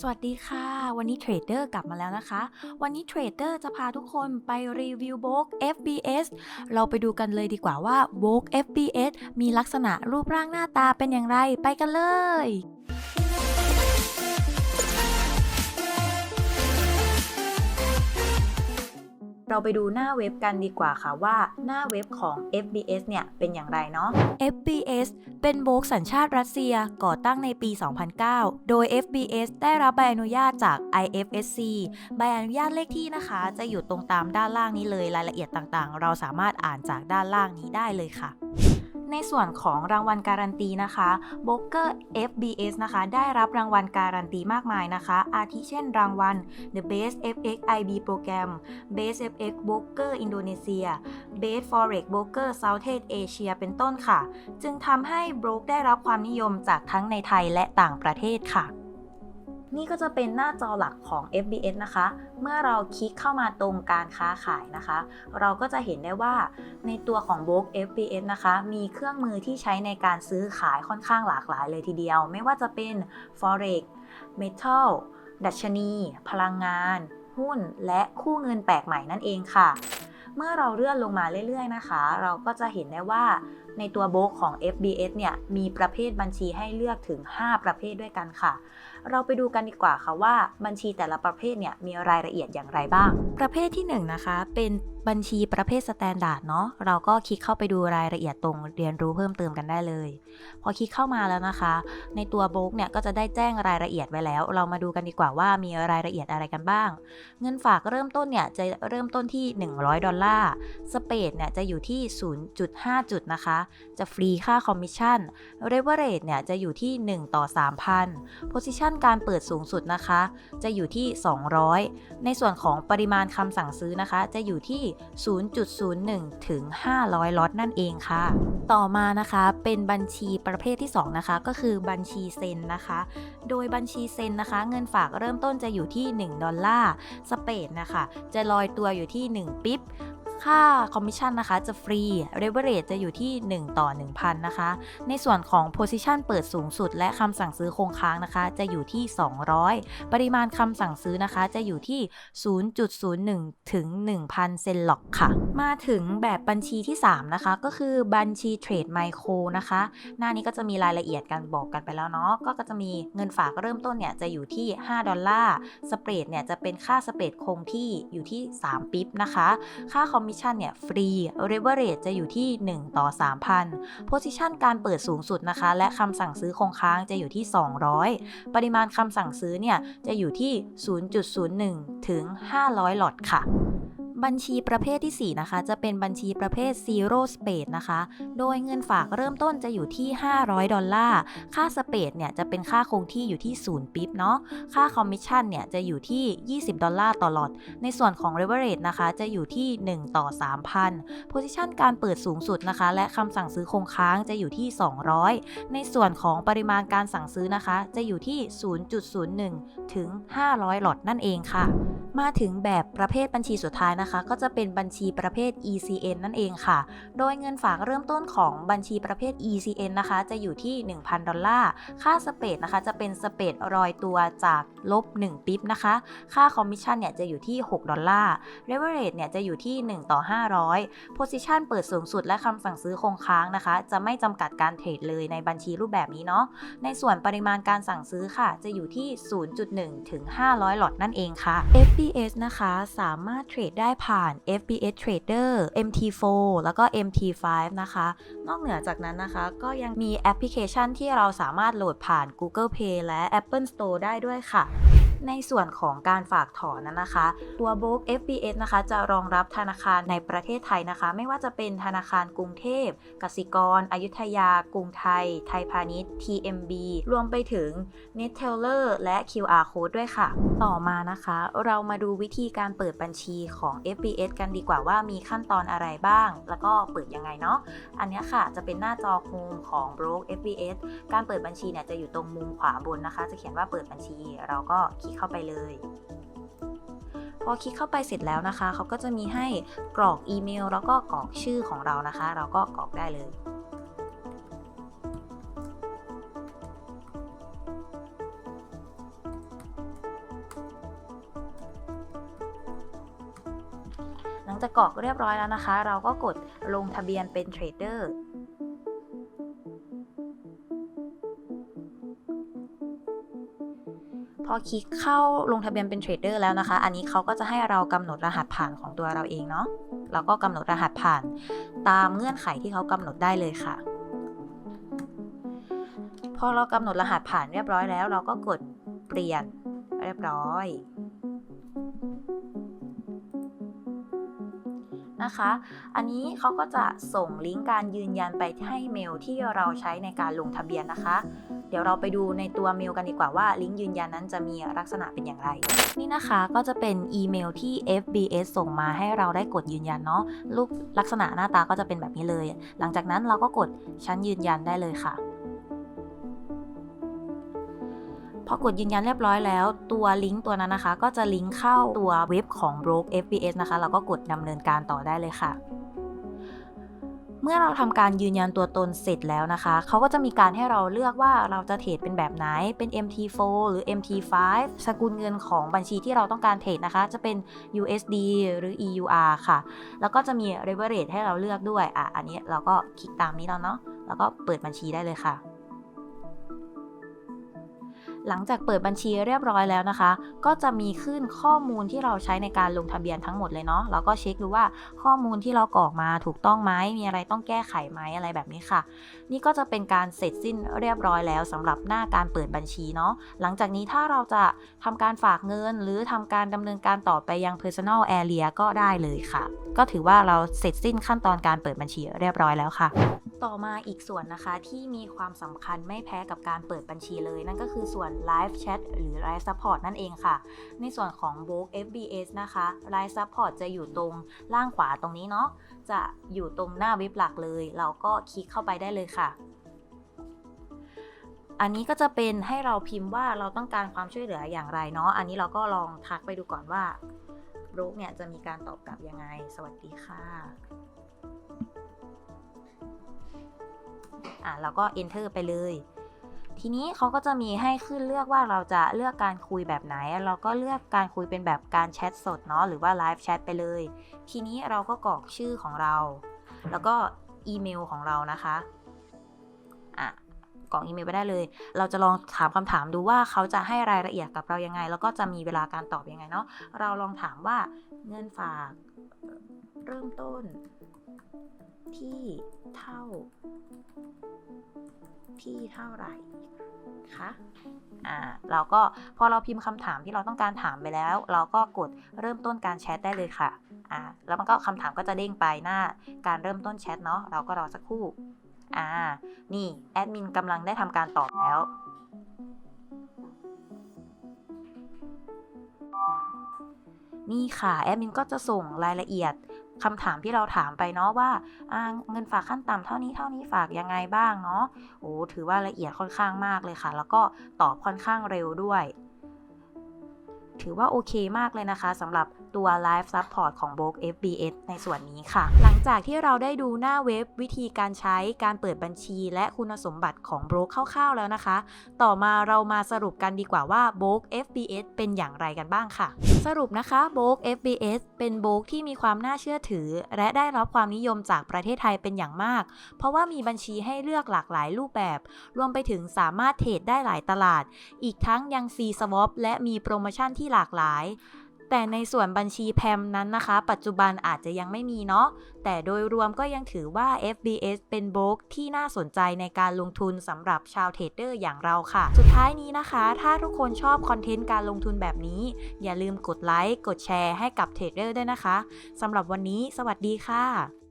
สวัสดีค่ะ วันนี้เทรดเดอร์กลับมาแล้วนะคะ วันนี้เทรดเดอร์จะพาทุกคนไปรีวิวโบก FBS เราไปดูกันเลยดีกว่าว่าโบก FBS มีลักษณะรูปร่างหน้าตาเป็นอย่างไรไปกันเลย เราไปดูหน้าเว็บกันดีกว่าค่ะว่าหน้าเว็บของ FBS เนี่ยเป็นอย่างไรเนาะ FBS เป็นโบกสัญชาติรัสเซียก่อตั้งในปี 2009 โดย FBS ได้รับใบอนุญาตจาก IFSC ใบอนุญาตเลขที่นะคะ จะอยู่ตรงตามด้านล่างนี้เลยรายละเอียดต่างๆ เราสามารถอ่านจากด้านล่างนี้ได้เลยค่ะ ในส่วนของรางวัลการันตีนะคะโบเกอร์ FBS นะคะ ได้รับรางวัลการันตีมากมายนะคะ อาทิเช่นรางวัล The Best FX IB Program Best FX Broker Indonesia Best Forex Broker Southeast Asia เป็นต้นค่ะ จึงทำให้โบรกได้รับความนิยมจากทั้งในไทยและต่างประเทศค่ะ นี่ก็จะเป็นหน้าจอหลักของ FBS นะคะ เมื่อเราคลิกเข้ามาตรงการค้าขายนะคะ เราก็จะเห็นได้ว่าในตัวของ b o k FBS นะคะ มีเครื่องมือที่ใช้ในการซื้อขายค่อนข้างหลากหลายเลยทีเดียว ไม่ว่าจะเป็น Forex Metal ดัชนี พลังงาน หุ้น และคู่เงินแปลกใหม่นั่นเองค่ะ เมื่อเราเลื่อนลงมาเรื่อยๆนะคะ เราก็จะเห็นได้ว่า ในตัวโบกของ FBS เนี่ยมีประเภทบัญชีให้เลือกถึง 5 ประเภทด้วยกันค่ะ เราไปดูกันดีกว่าค่ะว่าบัญชีแต่ละประเภทเนี่ยมีรายละเอียดอย่างไรบ้าง ประเภทที่ 1นงนะคะ เป็น บัญชีประเภทสแตนดาร์ดเนาะเราก็คลิกเข้าไปดูรายละเอียดตรงเรียนรู้เพิ่มเติมกันได้เลย พอคลิกเข้ามาแล้วนะคะ ในตัวโบกเนี่ยก็จะได้แจ้งรายละเอียดไว้แล้ว เรามาดูกันดีกว่าว่ามีรายละเอียดอะไรกันบ้าง เงินฝากเริ่มต้นเนี่ยจะเริ่มต้นที่ 100 ดอลลาร์สเปดเนี่ยจะอยู่ที่ 0.5 จุดนะคะ จะฟรีค่าคอมมิชชั่นเรเวอเรทเนี่ยจะอยู่ที่ 1 ต่อ 3,000โพซิชันการเปิดสูงสุดนะคะ จะอยู่ที่ 200 ในส่วนของปริมาณคำสั่งซื้อนะคะ จะอยู่ที่0.01 ถึง 500 ล็อตนั่นเองค่ะ ต่อมานะคะเป็นบัญชีประเภทที่ 2 นะคะ ก็คือบัญชีเซ็นนะคะ โดยบัญชีเซ็นนะคะ เงินฝากเริ่มต้นจะอยู่ที่ 1 ดอลลาร์สเปดนะคะ จะลอยตัวอยู่ที่ 1 ปิ๊บ ค่าคอมมิชชั่นนะคะจะฟรีเรเวอเรจะอยู่ที่ 1 ต่อ 1,000 นะคะ ในส่วนของ Position เปิดสูงสุด และคำสั่งซื้อคงค้างนะคะ จะอยู่ที่ 200 ปริมาณคำสั่งซื้อนะคะ จะอยู่ที่ 0.01 ถึง 1,000 เซนล็อกค่ะ มาถึงแบบบัญชีที่ 3 นะคะ ก็คือบัญชีเทรดไมโครนะคะ หน้านี้ก็จะมีรายละเอียดกันบอกกันไปแล้วเนาะก็จะมีเงินฝากเริ่มต้นเนี่ยจะอยู่ที่ 5 ดอลลาร์สเปรดเนี่ยจะเป็นค่าสเปรดคงที่อยู่ที่ 3 ปิ๊บนะคะ ค่าคอมมิชชั่นเนี่ยฟรีเรเวอเรจะอยู่ที่ 1 ต่อ 3,000โพซิชันการเปิดสูงสุดนะคะ และคำสั่งซื้อคงค้างจะอยู่ที่ 200 ปริมาณคำสั่งซื้อเนี่ยจะอยู่ที่ 0.01 ถึง 500 หลอดค่ะ บัญชีประเภทที่ 4 นะคะ จะเป็นบัญชีประเภท Zero Space นะคะ โดยเงินฝากเริ่มต้นจะอยู่ที่ 500 ดอลลาร์ ค่าสเปดเนี่ยจะเป็นค่าคงที่อยู่ที่ 0ปิ๊บเนาะ ค่าคอมมิชชั่นเนี่ยจะอยู่ที่ 20 ดอลลาร์ต่อหลอด ในส่วนของ Leverage นะคะ จะอยู่ที่ 1 ต่อ 3,000 Position การเปิดสูงสุดนะคะ และคำสั่งซื้อคงค้างจะอยู่ที่ 200 ในส่วนของปริมาณการสั่งซื้อนะคะ จะอยู่ที่ 0.01 ถึง 500 หลอดนั่นเองค่ะ มาถึงแบบประเภทบัญชีสุดท้ายนะคะ ก็จะเป็นบัญชีประเภท ECN นั่นเองค่ะ โดยเงินฝากเริ่มต้นของบัญชีประเภท ECN นะคะ จะอยู่ที่ 1,000 ดอลลาร์ ค่าสเปดนะคะ จะเป็นสเปดรอยตัวจากลบ 1 ปิ๊บนะคะ ค่าคอมมิชชั่นเนี่ยจะอยู่ที่ 6 ดอลลาร์ Leverage เนี่ยจะอยู่ที่ 1 ต่อ 500 Position เปิดสูงสุดและคำสั่งซื้อคงค้างนะคะ จะไม่จำกัดการเทรดเลยในบัญชีรูปแบบนี้เนาะ ในส่วนปริมาณการสั่งซื้อค่ะ จะอยู่ที่ 0.1 ถึง 500 หลอตนั่นเองค่ะ FBS นะคะ สามารถเทรดได้ผ่าน FBS Trader MT4 แล้วก็ MT5 นะคะ นอกเหนือจากนั้นนะคะ ก็ยังมีแอปพลิเคชันที่เราสามารถโหลดผ่าน Google Play และ Apple Store ได้ด้วยค่ะ ในส่วนของการฝากถอนนั้นนะคะ ตัวโบก FBS นะคะ จะรองรับธนาคารในประเทศไทยนะคะ ไม่ว่าจะเป็นธนาคารกรุงเทพ กสิกร อยุธยา กรุงไทย ไทยพาณิชย์ TMB รวมไปถึง n e t t e l l e r และ QR Code ด้วยค่ะ ต่อมานะคะ เรามาดูวิธีการเปิดบัญชีของ FBS กันดีกว่าว่ามีขั้นตอนอะไรบ้าง แล้วก็เปิดยังไงเนาะ อันนี้ค่ะจะเป็นหน้าจอโฮมของ Broke FBS การเปิดบัญชีเนี่ยจะอยู่ตรงมุมขวาบนนะคะ จะเขียนว่าเปิดบัญชี เราก็คลิกเข้าไปเลย พอคลิกเข้าไปเสร็จแล้วนะคะ เขาก็จะมีให้กรอกอีเมล แล้วก็กรอกชื่อของเรานะคะ เราก็กรอกได้เลยหลังจากกรอกเรียบร้อยแล้วนะคะ เราก็กดลงทะเบียนเป็นเทรดเดอร์ อคลิกเข้าลงทะเบียนเป็นเทรดเดอร์แล้วนะคะ อันนี้เขาก็จะให้เรากำหนดรหัสผ่านของตัวเราเองเนาะเราก็กำหนดรหัสผ่าน ตามเงื่อนไขที่เขากำหนดได้เลยค่ะ พอเรากำหนดรหัสผ่านเรียบร้อยแล้ว เราก็กดเปลี่ยนเรียบร้อยนะคะ อันนี้เขาก็จะส่งลิงก์การยืนยันไปให้เมลที่เราใช้ในการลงทะเบียนนะคะ ดี๋ยวเราไปดูในตัวเมลกันดีกว่าว่าลิงก์ยืนยันนั้นจะมีลักษณะเป็นอย่างไร นี่นะคะก็จะเป็นอีเมลที่ FBS ส่งมาให้เราได้กดยืนยันเนาะรูปลักษณะหน้าตาก็จะเป็นแบบนี้เลย หลังจากนั้นเราก็กดชั้นยืนยันได้เลยค่ะพอกดยืนยันเรียบร้อยแล้ว ตัวลิงก์ตัวนั้นนะคะ ก็จะลิงก์เข้าตัวเว็บของ Broke FBS นะคะ เราก็กดดำเนินการต่อได้เลยค่ะ เมื่อเราทำการยืนยันตัวตนเสร็จแล้วนะคะ เขาก็จะมีการให้เราเลือกว่าเราจะเทรดเป็นแบบไหน เป็น MT4 หรือ MT5 สกุลเงินของบัญชีที่เราต้องการเทรดนะคะ จะเป็น USD หรือ EUR ค่ะ แล้วก็จะมี leverage ให้เราเลือกด้วย อะ อันนี้เราก็คลิกตามนี้แล้วเนาะ แล้วก็เปิดบัญชีได้เลยค่ะ หลังจากเปิดบัญชีเรียบร้อยแล้วนะคะ ก็จะมีขึ้นข้อมูลที่เราใช้ในการลงทะเบียนทั้งหมดเลยเนาะเราก็เช็คดูว่าข้อมูลที่เรากรอกมาถูกต้องไหมมีอะไรต้องแก้ไขไหมอะไรแบบนี้ค่ะ นี่ก็จะเป็นการเสร็จสิ้นเรียบร้อยแล้วสำหรับหน้าการเปิดบัญชีเนาะหลังจากนี้ถ้าเราจะทำการฝากเงิน หรือทำการดำเนินการต่อไปยัง personal area ก็ได้เลยค่ะ ก็ถือว่าเราเสร็จสิ้นขั้นตอนการเปิดบัญชีเรียบร้อยแล้วค่ะ ต่อมาอีกส่วนนะคะที่มีความสำคัญไม่แพ้กับการเปิดบัญชีเลย นั่นก็คือส่วน Live Chat หรือ Live Support นั่นเองค่ะ ในส่วนของ b o k FBS นะคะ Live Support จะอยู่ตรงล่างขวาตรงนี้เนาะจะอยู่ตรงหน้าเว็บหลักเลย เราก็คลิกเข้าไปได้เลยค่ะอันนี้ก็จะเป็นให้เราพิมพ์ว่าเราต้องการความช่วยเหลืออย่างไรเนาะ อันนี้เราก็ลองทักไปดูก่อนว่าโรคเนี่ยจะมีการตอบกลับยังไง สวัสดีค่ะ อะเราก็ enter ไปเลย ทีนี้เขาก็จะมีให้ขึ้นเลือกว่าเราจะเลือกการคุยแบบไหน เราก็เลือกการคุยเป็นแบบการแชทสดเนาะหรือว่าไลฟ์แชทไปเลย ทีนี้เราก็กรอกชื่อของเรา แล้วก็อีเมลของเรานะคะอะกรอกอีเมลไปได้เลย เราจะลองถามคำถามดูว่าเขาจะให้รายละเอียดกับเรายังไง แล้วก็จะมีเวลาการตอบยังไงเนาะ เราลองถามว่าเงินฝากเริ่มต้น ที่เท่า ที่เท่าไหร่คะอ่าเราก็พอเราพิมพ์คำถามที่เราต้องการถามไปแล้ว เราก็กดเริ่มต้นการแชทได้เลยค่ะอ่าแล้วมันก็คำถามก็จะเด้งไปหน้าการเริ่มต้นแชทเนาะเราก็รอสักครู่อ่านี่แอดมินกำลังได้ทำการตอบแล้วนี่ค่ะ แอดมินก็จะส่งรายละเอียด คำถามที่เราถามไปเนาะว่าาเงินฝากขั้นต่ำเท่านี้เท่านี้ฝากยังไงบ้างเนาะโอ้ถือว่าละเอียดค่อนข้างมากเลยค่ะ แล้วก็ตอบค่อนข้างเร็วด้วย ถือว่าโอเคมากเลยนะคะสำหรับตัว Live Support ของ b o k FBS ในส่วนนี้ค่ะ หลังจากที่เราได้ดูหน้าเว็บวิธีการใช้การเปิดบัญชี และคุณสมบัติของ b r o k คร่าวๆแล้วนะคะ ต่อมาเรามาสรุปกันดีกว่าว่า b o k FBS เป็นอย่างไรกันบ้างค่ะ สรุปนะคะ b o k FBS เป็นโบกที่มีความน่าเชื่อถือ และได้รับความนิยมจากประเทศไทยเป็นอย่างมาก เพราะว่ามีบัญชีให้เลือกหลากหลายรูปแบบ รวมไปถึงสามารถเทรดได้หลายตลาด อีกทั้งยังฟรีสวอปและมีโปรโมชั่นที่หลากหลาย แต่ในส่วนบัญชีแพมนั้นนะคะ ปัจจุบันอาจจะยังไม่มีเนาะแต่โดยรวมก็ยังถือว่า FBS เป็นโบรกที่น่าสนใจในการลงทุนสำหรับชาวเทรดเดอร์อย่างเราค่ะ สุดท้ายนี้นะคะ ถ้าทุกคนชอบคอนเทนต์การลงทุนแบบนี้ อย่าลืมกดไลค์กดแชร์ให้กับเทรดเดอร์ด้วยนะคะสำหรับวันนี้ สวัสดีค่ะ